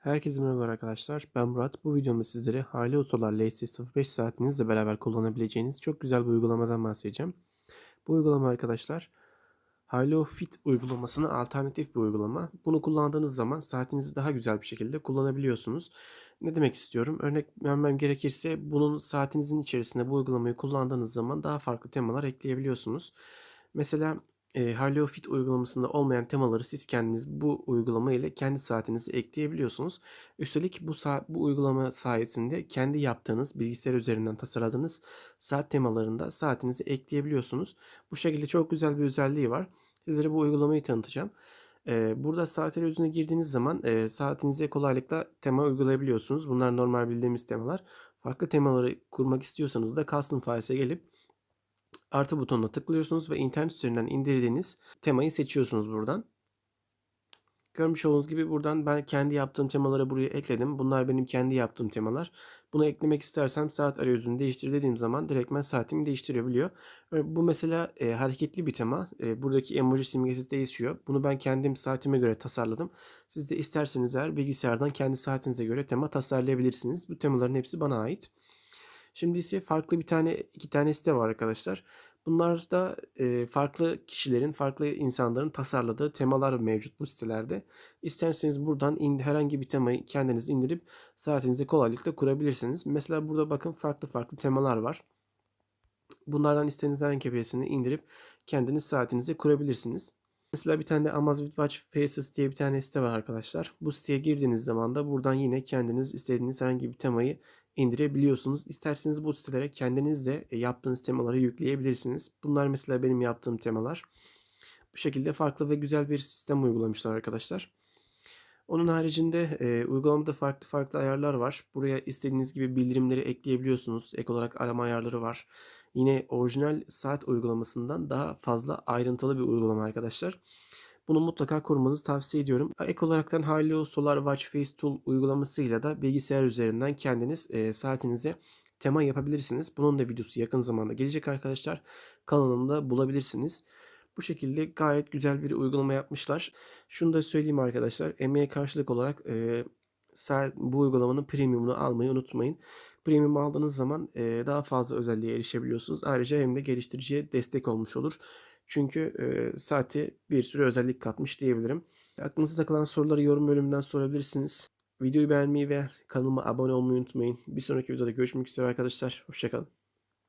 Herkese merhaba arkadaşlar. Ben Murat. Bu videomda sizlere Hali Otolar LS05 saatinizle beraber kullanabileceğiniz çok güzel bir uygulamadan bahsedeceğim. Bu uygulama arkadaşlar Halo Fit uygulamasına alternatif bir uygulama. Bunu kullandığınız zaman saatinizi daha güzel bir şekilde kullanabiliyorsunuz. Ne demek istiyorum? Örnek vermem gerekirse bunun saatinizin içerisinde bu uygulamayı kullandığınız zaman daha farklı temalar ekleyebiliyorsunuz. Mesela e, Harley Fit uygulamasında olmayan temaları siz kendiniz bu uygulama ile kendi saatinize ekleyebiliyorsunuz. Üstelik bu saat bu uygulama sayesinde kendi yaptığınız bilgisayar üzerinden tasarladığınız saat temalarında saatinizi ekleyebiliyorsunuz. Bu şekilde çok güzel bir özelliği var. Sizlere bu uygulamayı tanıtacağım. E, burada saat arayüzüne girdiğiniz zaman e, saatinize kolaylıkla tema uygulayabiliyorsunuz. Bunlar normal bildiğimiz temalar. Farklı temaları kurmak istiyorsanız da Custom Files'e gelip artı butonuna tıklıyorsunuz ve internet üzerinden indirdiğiniz temayı seçiyorsunuz buradan. Görmüş olduğunuz gibi buradan ben kendi yaptığım temaları buraya ekledim. Bunlar benim kendi yaptığım temalar. Bunu eklemek istersem saat arayüzünü değiştir dediğim zaman direktmen saatimi değiştirebiliyor. Bu mesela e, hareketli bir tema. E, buradaki emoji simgesi değişiyor. Bunu ben kendim saatime göre tasarladım. Siz de isterseniz eğer bilgisayardan kendi saatinize göre tema tasarlayabilirsiniz. Bu temaların hepsi bana ait. Şimdi ise farklı bir tane iki tane site var arkadaşlar. Bunlar da e, farklı kişilerin, farklı insanların tasarladığı temalar mevcut bu sitelerde. İsterseniz buradan in, herhangi bir temayı kendiniz indirip saatinizi kolaylıkla kurabilirsiniz. Mesela burada bakın farklı farklı temalar var. Bunlardan istediğiniz herhangi birisini indirip kendiniz saatinizi kurabilirsiniz. Mesela bir tane de Amazfit Watch Faces diye bir tane site var arkadaşlar. Bu siteye girdiğiniz zaman da buradan yine kendiniz istediğiniz herhangi bir temayı indirebiliyorsunuz. İsterseniz bu sitelere kendiniz de e, yaptığınız temaları yükleyebilirsiniz. Bunlar mesela benim yaptığım temalar. Bu şekilde farklı ve güzel bir sistem uygulamışlar arkadaşlar. Onun haricinde e, uygulamada farklı farklı ayarlar var. Buraya istediğiniz gibi bildirimleri ekleyebiliyorsunuz. Ek olarak arama ayarları var. Yine orijinal saat uygulamasından daha fazla ayrıntılı bir uygulama arkadaşlar. Bunu mutlaka kurmanızı tavsiye ediyorum. Ek olaraktan Halio Solar Watch Face Tool uygulamasıyla da bilgisayar üzerinden kendiniz e, saatinize tema yapabilirsiniz. Bunun da videosu yakın zamanda gelecek arkadaşlar. Kanalımda bulabilirsiniz. Bu şekilde gayet güzel bir uygulama yapmışlar. Şunu da söyleyeyim arkadaşlar. Emeğe karşılık olarak e, bu uygulamanın premiumunu almayı unutmayın. Premium aldığınız zaman e, daha fazla özelliğe erişebiliyorsunuz. Ayrıca hem de geliştiriciye destek olmuş olur. Çünkü e, saati bir sürü özellik katmış diyebilirim. Aklınıza takılan soruları yorum bölümünden sorabilirsiniz. Videoyu beğenmeyi ve kanalıma abone olmayı unutmayın. Bir sonraki videoda görüşmek üzere arkadaşlar. Hoşçakalın.